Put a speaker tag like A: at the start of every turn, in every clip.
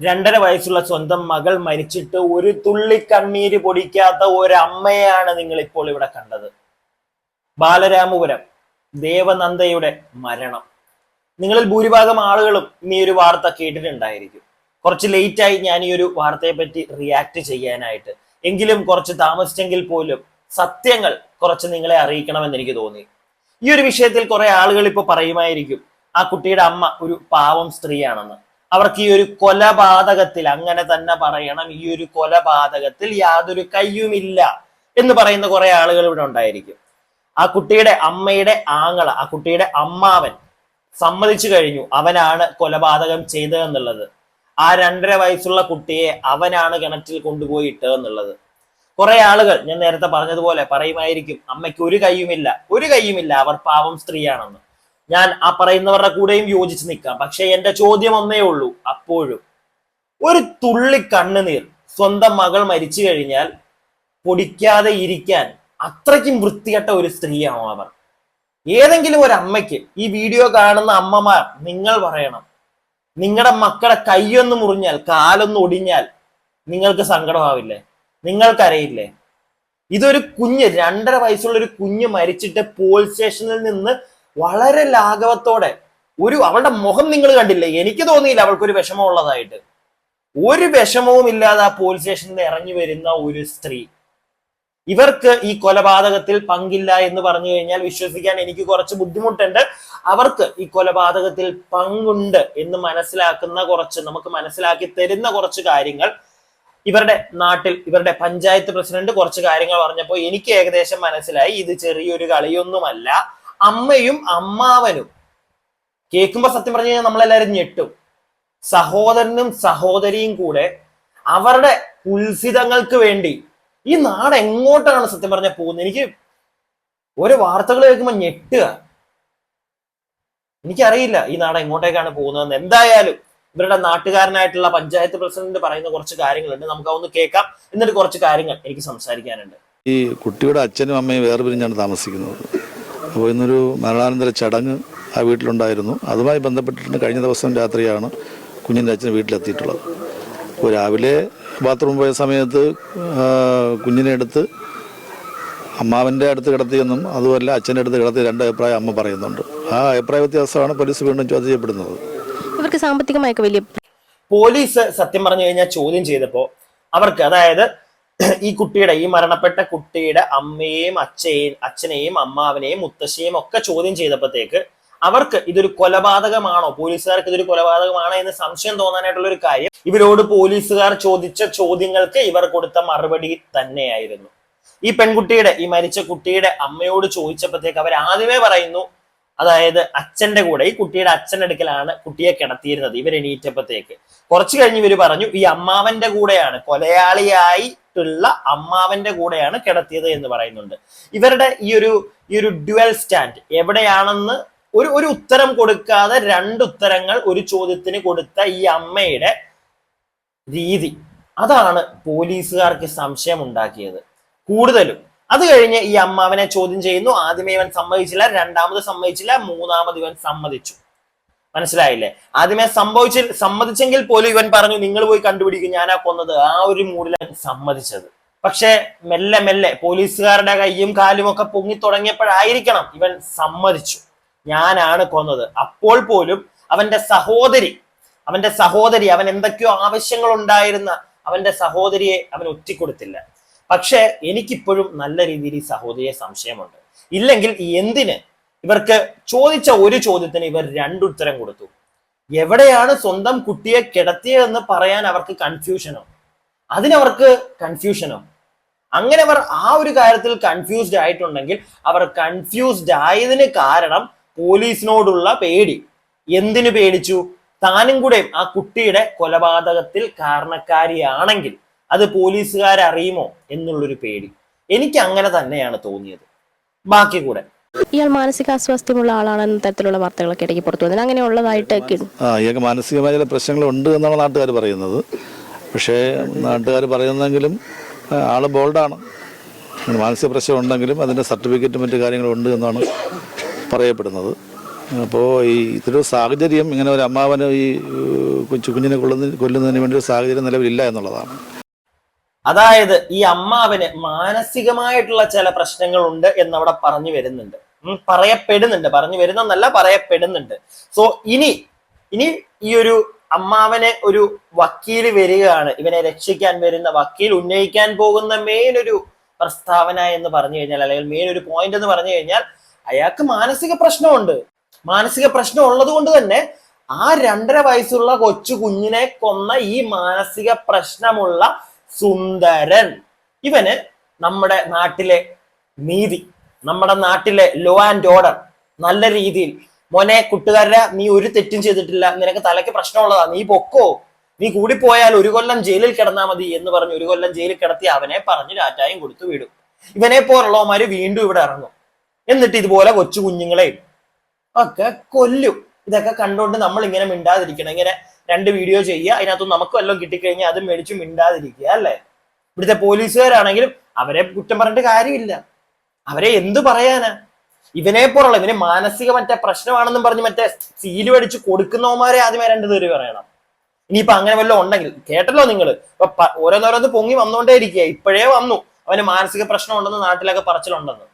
A: രണ്ടര വയസ്സുള്ള സ്വന്തം മകൾ മരിച്ചിട്ട് ഒരു തുള്ളി കണ്ണീര് പൊടിക്കാത്ത ഒരമ്മയാണ് നിങ്ങൾ ഇപ്പോൾ ഇവിടെ കണ്ടത്. ബാലരാമപുരം ദേവനന്ദയുടെ മരണം. നിങ്ങളിൽ ഭൂരിഭാഗം ആളുകളും ഈ ഒരു വാർത്ത കേട്ടിട്ടുണ്ടായിരിക്കും. കുറച്ച് ലേറ്റായി ഞാൻ ഈ ഒരു വാർത്തയെ പറ്റി റിയാക്ട് ചെയ്യാനായിട്ട്. എങ്കിലും കുറച്ച് താമസിച്ചെങ്കിൽ പോലും സത്യങ്ങൾ കുറച്ച് നിങ്ങളെ അറിയിക്കണമെന്ന് എനിക്ക് തോന്നി. ഈ ഒരു വിഷയത്തിൽ കുറെ ആളുകൾ ഇപ്പൊ പറയുമായിരിക്കും ആ കുട്ടിയുടെ അമ്മ ഒരു പാവം സ്ത്രീയാണെന്ന്. അവർക്ക് ഈ ഒരു കൊലപാതകത്തിൽ അങ്ങനെ തന്നെ പറയണം. ഈ ഒരു കൊലപാതകത്തിൽ യാതൊരു കയ്യുമില്ല എന്ന് പറയുന്ന കുറെ ആളുകൾ ഇവിടെ ഉണ്ടായിരിക്കും. ആ കുട്ടിയുടെ അമ്മയുടെ ആങ്ങള ആ കുട്ടിയുടെ അമ്മാവൻ സമ്മതിച്ചു കഴിഞ്ഞു. അവനാണ് കൊലപാതകം ചെയ്തതെന്നുള്ളത്. ആ രണ്ടര വയസ്സുള്ള കുട്ടിയെ അവനാണ് കിണറ്റിൽ കൊണ്ടുപോയി ഇട്ടതെന്നുള്ളത്. കുറെ ആളുകൾ ഞാൻ നേരത്തെ പറഞ്ഞതുപോലെ പറയുമായിരിക്കും അമ്മയ്ക്ക് ഒരു കയ്യുമില്ല ഒരു കയ്യുമില്ല അവർ പാവം സ്ത്രീയാണെന്ന്. ഞാൻ ആ പറയുന്നവരുടെ കൂടെയും യോജിച്ച് നിൽക്കാം. പക്ഷെ എന്റെ ചോദ്യം ഒന്നേ ഉള്ളൂ. അപ്പോഴും ഒരു തുള്ളി കണ്ണുനീർ സ്വന്തം മകൾ മരിച്ചു കഴിഞ്ഞാൽ പൊടിക്കാതെ ഇരിക്കാൻ അത്രയ്ക്കും വൃത്തികെട്ട ഒരു സ്ത്രീയാണോ അവർ? ഏതെങ്കിലും ഒരു അമ്മയ്ക്ക് ഈ വീഡിയോ കാണുന്ന അമ്മമാർ നിങ്ങൾ പറയണം. നിങ്ങളുടെ മക്കളെ കൈയൊന്ന് മുറിഞ്ഞാൽ കാലൊന്ന് ഒടിഞ്ഞാൽ നിങ്ങൾക്ക് സങ്കടമാവില്ലേ? നിങ്ങൾക്കറിയില്ലേ? ഇതൊരു കുഞ്ഞ് രണ്ടര വയസ്സുള്ള ഒരു കുഞ്ഞ് മരിച്ചിട്ട് പോലീസ് സ്റ്റേഷനിൽ നിന്ന് വളരെ ലാഘവത്തോടെ ഒരു അവളുടെ മുഖം നിങ്ങൾ കണ്ടില്ലേ? എനിക്ക് തോന്നിയില്ല അവൾക്കൊരു വിഷമം ഉള്ളതായിട്ട്. ഒരു വിഷമവും ഇല്ലാതെ ആ പോലീസ് സ്റ്റേഷനിൽ നിന്ന് ഇറങ്ങി വരുന്ന ഒരു സ്ത്രീ. ഇവർക്ക് ഈ കൊലപാതകത്തിൽ പങ്കില്ല എന്ന് പറഞ്ഞു കഴിഞ്ഞാൽ വിശ്വസിക്കാൻ എനിക്ക് കുറച്ച് ബുദ്ധിമുട്ടുണ്ട്. അവർക്ക് ഈ കൊലപാതകത്തിൽ പങ്കുണ്ട് എന്ന് മനസ്സിലാക്കുന്ന കുറച്ച് നമുക്ക് മനസ്സിലാക്കി തരുന്ന കുറച്ച് കാര്യങ്ങൾ ഇവരുടെ നാട്ടിൽ ഇവരുടെ പഞ്ചായത്ത് പ്രസിഡന്റ് കുറച്ച് കാര്യങ്ങൾ പറഞ്ഞപ്പോൾ എനിക്ക് ഏകദേശം മനസ്സിലായി. ഇത് ചെറിയൊരു കളിയൊന്നുമല്ല. അമ്മയും അമ്മാവനും. കേൾക്കുമ്പോ സത്യം പറഞ്ഞു കഴിഞ്ഞാൽ നമ്മളെല്ലാരും ഞെട്ടും. സഹോദരനും സഹോദരിയും കൂടെ അവരുടെ ഉത്സിതങ്ങൾക്ക് വേണ്ടി ഈ നാട് എങ്ങോട്ടാണ് സത്യം പറഞ്ഞ പോകുന്നത്? എനിക്ക് ഓരോ വാർത്തകൾ കേൾക്കുമ്പോൾ ഞെട്ടുക. എനിക്കറിയില്ല ഈ നാട് എങ്ങോട്ടേക്കാണ് പോകുന്നതെന്ന്. എന്തായാലും ഇവരുടെ നാട്ടുകാരനായിട്ടുള്ള പഞ്ചായത്ത് പ്രസിഡന്റ് പറയുന്ന കുറച്ച് കാര്യങ്ങളുണ്ട്. നമുക്ക് അതൊന്ന് കേൾക്കാം. എന്നിട്ട് കുറച്ച് കാര്യങ്ങൾ എനിക്ക് സംസാരിക്കാനുണ്ട്.
B: ഈ കുട്ടിയുടെ അച്ഛനും അമ്മയും വേർപിരിഞ്ഞാണ് താമസിക്കുന്നത്. അപ്പോൾ ഇന്നൊരു മരണാനന്തര ചടങ്ങ് ആ വീട്ടിലുണ്ടായിരുന്നു. അതുമായി ബന്ധപ്പെട്ടിട്ട് കഴിഞ്ഞ ദിവസം രാത്രിയാണ് കുഞ്ഞിന്റെ അച്ഛൻ വീട്ടിലെത്തിയിട്ടുള്ളത്. അപ്പോൾ രാവിലെ ബാത്റൂം പോയ സമയത്ത് കുഞ്ഞിനെ എടുത്ത് അമ്മാവന്റെ അടുത്ത് കിടത്തിയെന്നും അതുപോലെ അച്ഛന്റെ അടുത്ത് കിടത്തി രണ്ട് അഭിപ്രായം അമ്മ പറയുന്നുണ്ട്. ആ അഭിപ്രായ വ്യത്യാസമാണ് പോലീസ് വീണ്ടും ചോദ്യം ചെയ്യപ്പെടുന്നത്.
C: ഇവർക്ക് സാമ്പത്തികമായൊക്കെ വലിയ
A: പോലീസ് സത്യം പറഞ്ഞു കഴിഞ്ഞാൽ ചോദ്യം ചെയ്തപ്പോൾ അവർക്ക് അതായത് ഈ കുട്ടിയുടെ ഈ മരണപ്പെട്ട കുട്ടിയുടെ അമ്മയെയും അച്ഛയെയും അച്ഛനെയും അമ്മാവനെയും മുത്തശ്ശിയെയും ഒക്കെ ചോദ്യം ചെയ്തപ്പോഴത്തേക്ക് അവർക്ക് ഇതൊരു കൊലപാതകമാണോ? പോലീസുകാർക്ക് ഇതൊരു കൊലപാതകമാണോ എന്ന് സംശയം തോന്നാനായിട്ടുള്ള ഒരു കാര്യം. ഇവരോട് പോലീസുകാർ ചോദിച്ച ചോദ്യങ്ങൾക്ക് ഇവർ കൊടുത്ത മറുപടി തന്നെയായിരുന്നു. ഈ പെൺകുട്ടിയുടെ ഈ മരിച്ച കുട്ടിയുടെ അമ്മയോട് ചോദിച്ചപ്പോഴത്തേക്ക് അവർ ആദ്യമേ പറയുന്നു അതായത് അച്ഛന്റെ കൂടെ ഈ കുട്ടിയുടെ അച്ഛന്റെ അടുക്കലാണ് കുട്ടിയെ കിടത്തിയിരുന്നത്. ഇവരെണീറ്റപ്പോഴത്തേക്ക് കുറച്ച് കഴിഞ്ഞ് ഇവർ പറഞ്ഞു ഈ അമ്മാവന്റെ കൂടെയാണ് കൊലയാളിയായിട്ടുള്ള അമ്മാവന്റെ കൂടെയാണ് കിടത്തിയത് എന്ന് പറയുന്നുണ്ട്. ഇവരുടെ ഈ ഒരു ഈ ഒരു ഡ്യുവൽ സ്റ്റാൻഡ് എവിടെയാണെന്ന് ഒരു ഒരു ഉത്തരം കൊടുക്കാതെ രണ്ട് ഉത്തരങ്ങൾ ഒരു ചോദ്യത്തിന് കൊടുത്ത ഈ അമ്മയുടെ രീതി. അതാണ് പോലീസുകാർക്ക് സംശയം ഉണ്ടാക്കിയത്. കൂടുതലും അത് കഴിഞ്ഞ് ഈ അമ്മാവനെ ചോദ്യം ചെയ്യുന്നു. ആദ്യമേ ഇവൻ സമ്മതിച്ചില്ല രണ്ടാമത് സമ്മതിച്ചില്ല മൂന്നാമത് ഇവൻ സമ്മതിച്ചു. മനസ്സിലായില്ലേ? ആദ്യമേ സംഭവിച്ച സമ്മതിച്ചെങ്കിൽ പോലും ഇവൻ പറഞ്ഞു നിങ്ങൾ പോയി കണ്ടുപിടിക്കും ഞാനാ കൊന്നത്. ആ ഒരു മൂഡിലാണ് സമ്മതിച്ചത്. പക്ഷെ മെല്ലെ മെല്ലെ പോലീസുകാരുടെ കൈയും കാലും ഒക്കെ പൊങ്ങി തുടങ്ങിയപ്പോഴായിരിക്കണം ഇവൻ സമ്മതിച്ചു. ഞാനാണ് കൊന്നത്. അപ്പോൾ പോലും അവന്റെ സഹോദരി അവന്റെ സഹോദരി അവൻ എന്തൊക്കെയോ ആവശ്യങ്ങൾ ഉണ്ടായിരുന്ന അവന്റെ സഹോദരിയെ അവൻ ഒറ്റിക്കൊടുത്തില്ല. പക്ഷെ എനിക്കിപ്പോഴും നല്ല രീതിയിൽ ഈ സഹോദരിയെ സംശയമുണ്ട്. ഇല്ലെങ്കിൽ എന്തിന് ഇവർക്ക് ചോദിച്ച ഒരു ചോദ്യത്തിന് ഇവർ രണ്ടുത്തരം കൊടുത്തു. എവിടെയാണ് സ്വന്തം കുട്ടിയെ കിടത്തിയതെന്ന് പറയാൻ അവർക്ക് കൺഫ്യൂഷനോ അതിനവർക്ക് കൺഫ്യൂഷനോ അങ്ങനെ അവർ ആ ഒരു കാര്യത്തിൽ കൺഫ്യൂസ്ഡ് ആയിട്ടുണ്ടെങ്കിൽ അവർ കൺഫ്യൂസ്ഡ് ആയതിന് കാരണം പോലീസിനോടുള്ള പേടി. എന്തിനു പേടിച്ചു? താനും കൂടെ ആ കുട്ടിയുടെ കൊലപാതകത്തിൽ കാരണക്കാരിയാണെങ്കിൽ അത് പോലീസുകാരറിയുമോ എന്നുള്ളൊരു പേടി. എനിക്ക് അങ്ങനെ തന്നെയാണ് തോന്നിയത്. ബാക്കി കൂടെ
C: ഇയാൾ മാനസികാസ്വാസ്ഥ്യമുള്ള ആളാണെന്ന തരത്തിലുള്ള വാർത്തകളൊക്കെ ഇടയ്ക്ക് പുറത്തു വന്നത് അങ്ങനെ ഉള്ളതായിട്ട് കേ-
B: ആ ഇയാൾക്ക് മാനസികമായ ചില പ്രശ്നങ്ങളുണ്ട് എന്നാണ് നാട്ടുകാർ പറയുന്നത്. പക്ഷേ നാട്ടുകാർ പറയുന്നെങ്കിലും ആൾ ആൾ ബോൾഡാണ്. മാനസിക പ്രശ്നം ഉണ്ടെങ്കിലും അതിന്റെ സർട്ടിഫിക്കറ്റും മറ്റു കാര്യങ്ങളും ഉണ്ട് എന്നാണ് പറയപ്പെടുന്നത്. അപ്പോൾ ഈ ഇത്തരം സാഹചര്യം ഇങ്ങനെ ഒരു അമ്മാവന് ഈ കൊച്ചു കുഞ്ഞിനെ കൊല്ലുന്ന കൊല്ലുന്നതിന് വേണ്ടി ഒരു സാഹചര്യം നിലവിലില്ല എന്നുള്ളതാണ്.
A: അതായത് ഈ അമ്മാവന് മാനസികമായിട്ടുള്ള ചില പ്രശ്നങ്ങളുണ്ട് എന്നവിടെ പറഞ്ഞു വരുന്നുണ്ട്. പറയപ്പെടുന്നുണ്ട്. പറഞ്ഞു വരുന്നല്ല പറയപ്പെടുന്നുണ്ട്. സോ ഇനി ഇനി ഈ ഒരു അമ്മാവനെ ഒരു വക്കീൽ വരികയാണ്. ഇവനെ രക്ഷിക്കാൻ വരുന്ന വക്കീൽ ഉന്നയിക്കാൻ പോകുന്ന മെയിൻ ഒരു പ്രസ്താവന എന്ന് പറഞ്ഞു കഴിഞ്ഞാൽ അല്ലെങ്കിൽ മെയിൻ ഒരു പോയിന്റ് എന്ന് പറഞ്ഞു കഴിഞ്ഞാൽ അയാൾക്ക് മാനസിക പ്രശ്നമുണ്ട്. മാനസിക പ്രശ്നം ഉള്ളത് കൊണ്ട് തന്നെ ആ രണ്ടര വയസ്സുള്ള കൊച്ചു കുഞ്ഞിനെ കൊന്ന ഈ മാനസിക പ്രശ്നമുള്ള സുന്ദരൻ. ഇവന് നമ്മുടെ നാട്ടിലെ നീതി. നമ്മുടെ നാട്ടിലെ ലോ ആൻഡ് ഓർഡർ നല്ല രീതിയിൽ മോനെ കൂട്ടുകാരെ നീ ഒരു തെറ്റും ചെയ്തിട്ടില്ല. നിനക്ക് തലയ്ക്ക് പ്രശ്നമുള്ളതാ. നീ പൊക്കോ. നീ കൂടിപ്പോയാൽ ഒരു കൊല്ലം ജയിലിൽ കിടന്നാ മതി എന്ന് പറഞ്ഞ് ഒരു കൊല്ലം ജയിലിൽ കിടത്തി അവനെ പറഞ്ഞ് രാറ്റായും കൊടുത്തു വിടും. ഇവനെ പോലുള്ളവന്മാര് വീണ്ടും ഇവിടെ ഇറങ്ങും. എന്നിട്ട് ഇതുപോലെ കൊച്ചു കുഞ്ഞുങ്ങളെയും ഒക്കെ കൊല്ലും. ഇതൊക്കെ കണ്ടുകൊണ്ട് നമ്മൾ ഇങ്ങനെ മിണ്ടാതിരിക്കണം. ഇങ്ങനെ രണ്ട് വീഡിയോ ചെയ്യുക അതിനകത്ത് നമുക്ക് വല്ലതും കിട്ടിക്കഴിഞ്ഞാൽ അത് മേടിച്ച് മിണ്ടാതിരിക്കുക അല്ലേ? ഇവിടുത്തെ പോലീസുകാരാണെങ്കിലും അവരെ കുറ്റം പറഞ്ഞിട്ട് കാര്യമില്ല. അവരെ എന്തു പറയാനാ? ഇവനെ പോലുള്ള ഇവന് മാനസിക മറ്റേ പ്രശ്നമാണെന്നും പറഞ്ഞ് മറ്റേ സീൽ അടിച്ച് കൊടുക്കുന്നവന്മാരെ ആദ്യമേ രണ്ടു പേര് പറയണം. ഇനിയിപ്പൊ അങ്ങനെ വല്ലതും ഉണ്ടെങ്കിൽ കേട്ടല്ലോ നിങ്ങൾ ഇപ്പൊ ഓരോന്നോരോന്ന് പൊങ്ങി വന്നുകൊണ്ടേ ഇരിക്കുക ഇപ്പോഴേ വന്നു. അവന് മാനസിക പ്രശ്നം ഉണ്ടെന്ന് നാട്ടിലൊക്കെ പറച്ചിലുണ്ടെന്ന്.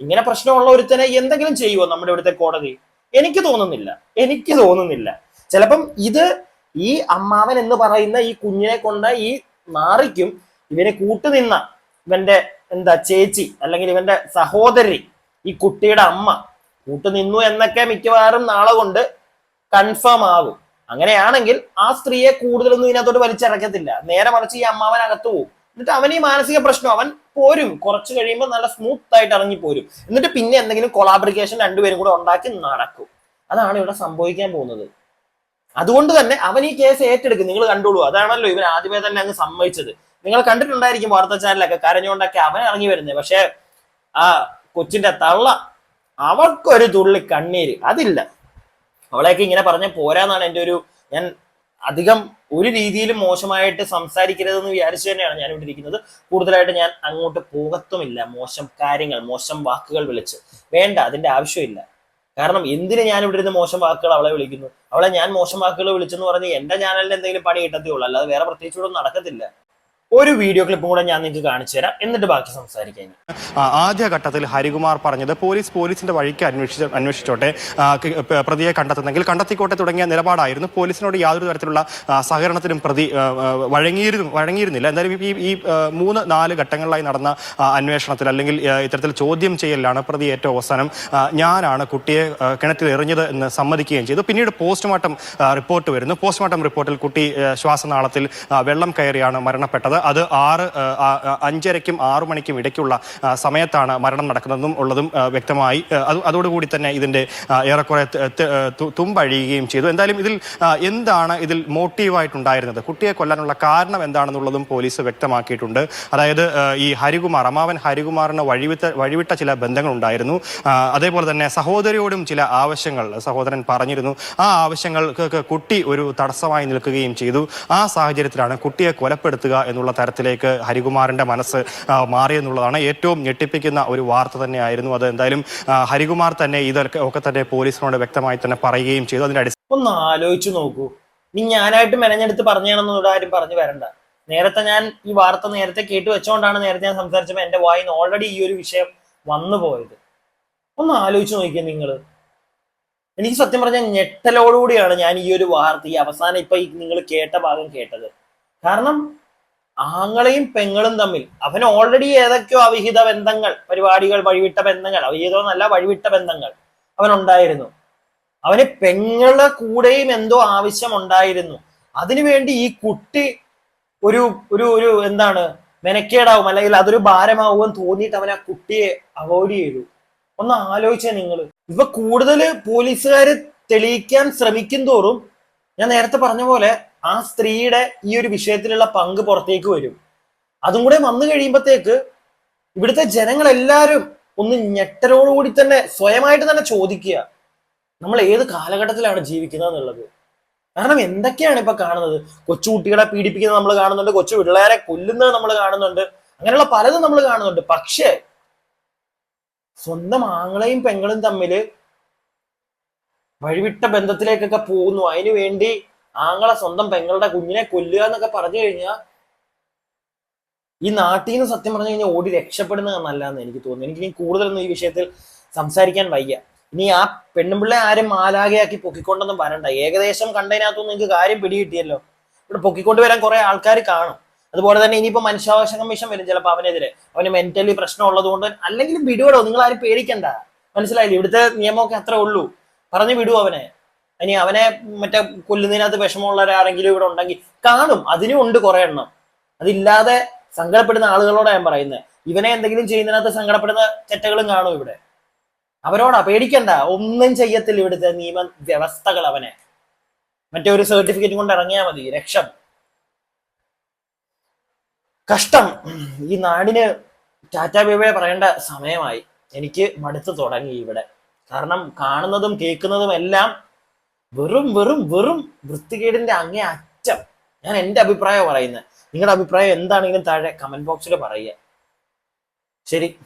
A: ഇങ്ങനെ പ്രശ്നമുള്ള ഒരുത്തനെ എന്തെങ്കിലും ചെയ്യുമോ നമ്മുടെ ഇവിടുത്തെ കോടതി? എനിക്ക് തോന്നുന്നില്ല. എനിക്ക് തോന്നുന്നില്ല. ചിലപ്പം ഇത് ഈ അമ്മാവൻ എന്ന് പറയുന്ന ഈ കുഞ്ഞിനെ കൊണ്ട ഈ നാറിക്കും ഇവനെ കൂട്ടുനിന്ന ഇവന്റെ എന്താ ചേച്ചി അല്ലെങ്കിൽ ഇവന്റെ സഹോദരി ഈ കുട്ടിയുടെ അമ്മ കൂട്ടുനിന്നു എന്നൊക്കെ മിക്കവാറും നാളെ കൊണ്ട് കൺഫേം ആകും. അങ്ങനെയാണെങ്കിൽ ആ സ്ത്രീയെ കൂടുതലൊന്നും ഇതിനകത്തോട്ട് വലിച്ചിറക്കത്തില്ല. നേരെ മറിച്ച് ഈ അമ്മാവൻ അകത്തു പോകും എന്നിട്ട് അവൻ ഈ മാനസിക പ്രശ്നം അവൻ പോരും. കുറച്ച് കഴിയുമ്പോൾ നല്ല സ്മൂത്ത് ആയിട്ട് ഇറങ്ങി പോരും. എന്നിട്ട് പിന്നെ എന്തെങ്കിലും കൊളാബ്രിക്കേഷൻ രണ്ടുപേരും കൂടെ ഉണ്ടാക്കി നടക്കും. അതാണ് ഇവിടെ സംഭവിക്കാൻ പോകുന്നത്. അതുകൊണ്ട് തന്നെ അവൻ ഈ കേസ് ഏറ്റെടുക്കും നിങ്ങൾ കണ്ടോളൂ. അതാണല്ലോ ഇവൻ ആദ്യമേ തന്നെ അങ്ങ് സമ്മതിച്ചത്. നിങ്ങൾ കണ്ടിട്ടുണ്ടായിരിക്കും വാർത്താ ചാനലൊക്കെ കരഞ്ഞുകൊണ്ടൊക്കെ അവൻ ഇറങ്ങി വരുന്നത്. പക്ഷെ ആ കൊച്ചിന്റെ തള്ള അവർക്കൊരു തുള്ളി കണ്ണീര്. അതില്ല. അവളെയൊക്കെ ഇങ്ങനെ പറഞ്ഞ പോരാന്നാണ് എന്റെ ഒരു ഞാൻ അധികം ഒരു രീതിയിലും മോശമായിട്ട് സംസാരിക്കരുതെന്ന് വിചാരിച്ചു തന്നെയാണ് ഞാൻ ഇവിടെ ഇരിക്കുന്നത്. കൂടുതലായിട്ട് ഞാൻ അങ്ങോട്ട് പോകത്തുമില്ല. മോശം കാര്യങ്ങൾ മോശം വാക്കുകൾ വിളിച്ച്. വേണ്ട അതിന്റെ ആവശ്യമില്ല. കാരണം എന്തിന് ഞാൻ ഇവിടെ ഇരുന്ന് മോശം വാക്കുകൾ അവളെ വിളിക്കുന്നു? അവളെ ഞാൻ മോശം വാക്കുകൾ വിളിച്ചെന്ന് പറഞ്ഞ് എന്റെ ചാനലിൽ എന്തെങ്കിലും പണി കിട്ടത്തേ ഉള്ളൂ. അല്ലാതെ വേറെ പ്രത്യേകിച്ച് ഇവിടെ നടക്കത്തില്ല. ഒരു വീഡിയോ ക്ലിപ്പും കൂടെ ഞാൻ നിങ്ങൾക്ക് കാണിച്ചു തരാം. എന്നിട്ട് ബാക്കി സംസാരിക്കാം
D: ആദ്യഘട്ടത്തിൽ ഹരികുമാർ പറഞ്ഞത് പോലീസ് പോലീസിന്റെ വഴിക്ക് അന്വേഷിച്ച അന്വേഷിച്ചോട്ടെ. പ്രതിയെ കണ്ടെത്തുന്നെങ്കിൽ കണ്ടെത്തിക്കോട്ടെ തുടങ്ങിയ നിലപാടായിരുന്നു. പോലീസിനോട് യാതൊരു തരത്തിലുള്ള സഹകരണത്തിനും പ്രതി വഴങ്ങിയിരുന്നു വഴങ്ങിയിരുന്നില്ല. എന്തായാലും ഈ ഈ മൂന്ന് നാല് ഘട്ടങ്ങളിലായി നടന്ന അന്വേഷണത്തിൽ അല്ലെങ്കിൽ ഇത്തരത്തിൽ ചോദ്യം ചെയ്യലിലാണ് പ്രതി ഏറ്റവും അവസാനം ഞാനാണ് കുട്ടിയെ കിണറ്റിൽ എറിഞ്ഞത് എന്ന് സമ്മതിക്കുകയും ചെയ്തു. പിന്നീട് പോസ്റ്റ്മോർട്ടം റിപ്പോർട്ട് വരുന്നു. പോസ്റ്റ്മോർട്ടം റിപ്പോർട്ടിൽ കുട്ടി ശ്വാസനാളത്തിൽ വെള്ളം കയറിയാണ് മരണപ്പെട്ടത്. അത് ആറ് അഞ്ചരയ്ക്കും ആറു മണിക്കും ഇടയ്ക്കുള്ള സമയത്താണ് മരണം നടക്കുന്നതും ഉള്ളതും വ്യക്തമായി അതോടുകൂടി തന്നെ ഇതിന്റെ ഏറെക്കുറെ തുമ്പഴിയുകയും ചെയ്തു. എന്തായാലും ഇതിൽ എന്താണ് ഇതിൽ മോട്ടീവായിട്ടുണ്ടായിരുന്നത്? കുട്ടിയെ കൊല്ലാനുള്ള കാരണം എന്താണെന്നുള്ളതും പോലീസ് വ്യക്തമാക്കിയിട്ടുണ്ട്. അതായത് ഈ ഹരികുമാർ അമാവൻ ഹരികുമാറിന് വഴിവിട്ട വഴിവിട്ട ചില ബന്ധങ്ങളുണ്ടായിരുന്നു. അതേപോലെ തന്നെ സഹോദരിയോടും ചില ആവശ്യങ്ങൾ സഹോദരൻ പറഞ്ഞിരുന്നു. ആ ആവശ്യങ്ങൾക്ക് കുട്ടി ഒരു തടസ്സമായി നിൽക്കുകയും ചെയ്തു. ആ സാഹചര്യത്തിലാണ് കുട്ടിയെ കൊലപ്പെടുത്തുക എന്നുള്ള തരത്തിലേക്ക് ഹരികുമാറിന്റെ മനസ്സ് മാറി മാറിയെന്നുള്ളതാണ് ഏറ്റവും ഞെട്ടിപ്പിക്കുന്ന ഒരു വാർത്ത തന്നെയായിരുന്നു. അത് എന്തായാലും ഹരികുമാർ തന്നെ ഇതൊക്കെ ഒക്കെ തന്നെ പോലീസിനോട് വ്യക്തമായി തന്നെ പറയുകയും ചെയ്തു. അതിന്റെ അടിസ്ഥാന
A: ഒന്ന് ആലോചിച്ചു നോക്കൂ. നീ ഞാനായിട്ട് മെനഞ്ഞെടുത്ത് പറഞ്ഞാണെന്ന് ഇവിടെ ആരും പറഞ്ഞു വരണ്ട. നേരത്തെ ഞാൻ ഈ വാർത്ത നേരത്തെ കേട്ട് വെച്ചോണ്ടാണ് നേരത്തെ ഞാൻ സംസാരിച്ചപ്പോൾ എന്റെ വായിന്ന് ഓൾറെഡി ഈ ഒരു വിഷയം വന്നു പോയത്. ഒന്ന് ആലോചിച്ച് നോക്കിയേ നിങ്ങൾ എനിക്ക് സത്യം പറഞ്ഞാൽ ഞെട്ടലോടുകൂടിയാണ് ഞാൻ ഈ ഒരു വാർത്ത ഈ അവസാനം ഇപ്പൊ നിങ്ങൾ കേട്ട ഭാഗം കേട്ടത്. കാരണം ആങ്ങളെയും പെങ്ങളും തമ്മിൽ. അവന് ഓൾറെഡി ഏതൊക്കെയോ അവിഹിത ബന്ധങ്ങൾ പരിപാടികൾ വഴിവിട്ട ബന്ധങ്ങൾ അവിഹിതമെന്നല്ല വഴിവിട്ട ബന്ധങ്ങൾ അവനുണ്ടായിരുന്നു അവന് പെങ്ങളെ കൂടെയും എന്തോ ആവശ്യം ഉണ്ടായിരുന്നു. അതിനുവേണ്ടി ഈ കുട്ടി ഒരു ഒരു ഒരു എന്താണ് മെനക്കേടാവും അല്ലെങ്കിൽ അതൊരു ഭാരമാവും തോന്നിയിട്ട് അവൻ ആ കുട്ടിയെ അവോയ്ഡ് ചെയ്തു. ഒന്ന് ആലോചിച്ചേ നിങ്ങൾ ഇവ കൂടുതൽ പോലീസുകാർ തെളിയിക്കാൻ ശ്രമിക്കും തോറും ഞാൻ നേരത്തെ പറഞ്ഞ പോലെ ആ സ്ത്രീയുടെ ഈ ഒരു വിഷയത്തിലുള്ള പങ്ക് പുറത്തേക്ക് വരും. അതും കൂടെ വന്നു കഴിയുമ്പോഴത്തേക്ക് ഇവിടുത്തെ ജനങ്ങളെല്ലാവരും ഒന്ന് ഞെട്ടരോടുകൂടി തന്നെ സ്വയമായിട്ട് തന്നെ ചോദിക്കുക നമ്മൾ ഏത് കാലഘട്ടത്തിലാണ് ജീവിക്കുന്നത് എന്നുള്ളത്? കാരണം എന്തൊക്കെയാണ് ഇപ്പൊ കാണുന്നത്? കൊച്ചുകുട്ടികളെ പീഡിപ്പിക്കുന്നത് നമ്മൾ കാണുന്നുണ്ട് കൊച്ചു പിള്ളേരെ കൊല്ലുന്നത് നമ്മൾ കാണുന്നുണ്ട് അങ്ങനെയുള്ള പലതും നമ്മൾ കാണുന്നുണ്ട്. പക്ഷേ സ്വന്തം ആങ്ങളെയും പെങ്ങളും തമ്മിൽ വഴിവിട്ട ബന്ധത്തിലേക്കൊക്കെ പോകുന്നു. അതിനു വേണ്ടി ആങ്ങളെ സ്വന്തം പെങ്ങളുടെ കുഞ്ഞിനെ കൊല്ലുക എന്നൊക്കെ പറഞ്ഞു കഴിഞ്ഞാൽ ഈ നാട്ടിൽ നിന്ന് സത്യം പറഞ്ഞു കഴിഞ്ഞാൽ ഓടി രക്ഷപ്പെടുന്നത് നല്ലതെന്ന് എനിക്ക് തോന്നുന്നു. എനിക്ക് ഇനി കൂടുതലൊന്നും ഈ വിഷയത്തിൽ സംസാരിക്കാൻ വയ്യ. ഇനി ആ പെണ്ണുമ്പിള്ളെ ആരും മാലാകയാക്കി പൊക്കിക്കൊണ്ടൊന്നും വരണ്ട. ഏകദേശം കണ്ടതിനകത്തൊന്നും നിങ്ങൾക്ക് കാര്യം പിടികിട്ടിയല്ലോ. ഇവിടെ പൊക്കിക്കൊണ്ട് വരാൻ കുറെ ആൾക്കാർ കാണും. അതുപോലെ തന്നെ ഇനിയിപ്പോ മനുഷ്യാവകാശ കമ്മീഷൻ വരും ചിലപ്പോൾ അവനെതിരെ. അവന് മെന്റലി പ്രശ്നം ഉള്ളത് കൊണ്ട് അല്ലെങ്കിലും വിടുവടോ നിങ്ങൾ ആരും പേടിക്കണ്ട. മനസ്സിലായില്ലേ? ഇവിടുത്തെ നിയമമൊക്കെ അത്രേ ഉള്ളൂ. പറഞ്ഞു വിടൂ അവനെ. ഇനി അവനെ മറ്റേ കൊല്ലുന്നതിനകത്ത് വിഷമമുള്ളവരാരെങ്കിലും ഇവിടെ ഉണ്ടെങ്കിൽ കാണും. അതിനും ഉണ്ട് കുറെ എണ്ണം. അതില്ലാതെ സങ്കടപ്പെടുന്ന ആളുകളോടാണ് ഞാൻ പറയുന്നത് ഇവനെ എന്തെങ്കിലും ചെയ്യുന്നതിനകത്ത് സങ്കടപ്പെടുന്ന ചെറ്റകളും കാണും ഇവിടെ. അവരോടാ പേടിക്കണ്ട. ഒന്നും ചെയ്യത്തില്ല ഇവിടുത്തെ നിയമ വ്യവസ്ഥകൾ അവനെ. മറ്റേ ഒരു സർട്ടിഫിക്കറ്റ് കൊണ്ട് ഇറങ്ങിയാൽ മതി. രക്ഷം. കഷ്ടം. ഈ നാടിന് ടാറ്റ ബേബയെ പറയേണ്ട സമയമായി. എനിക്ക് മടുത്തു തുടങ്ങി ഇവിടെ. കാരണം കാണുന്നതും കേൾക്കുന്നതും എല്ലാം വെറും വെറും വെറും വൃത്തികേടിന്റെ അങ്ങേ അറ്റം. ഞാൻ എന്റെ അഭിപ്രായം പറയുന്നത്. നിങ്ങളുടെ അഭിപ്രായം എന്താണെങ്കിലും താഴെ കമന്റ് ബോക്സിൽ പറയുക. ശരി.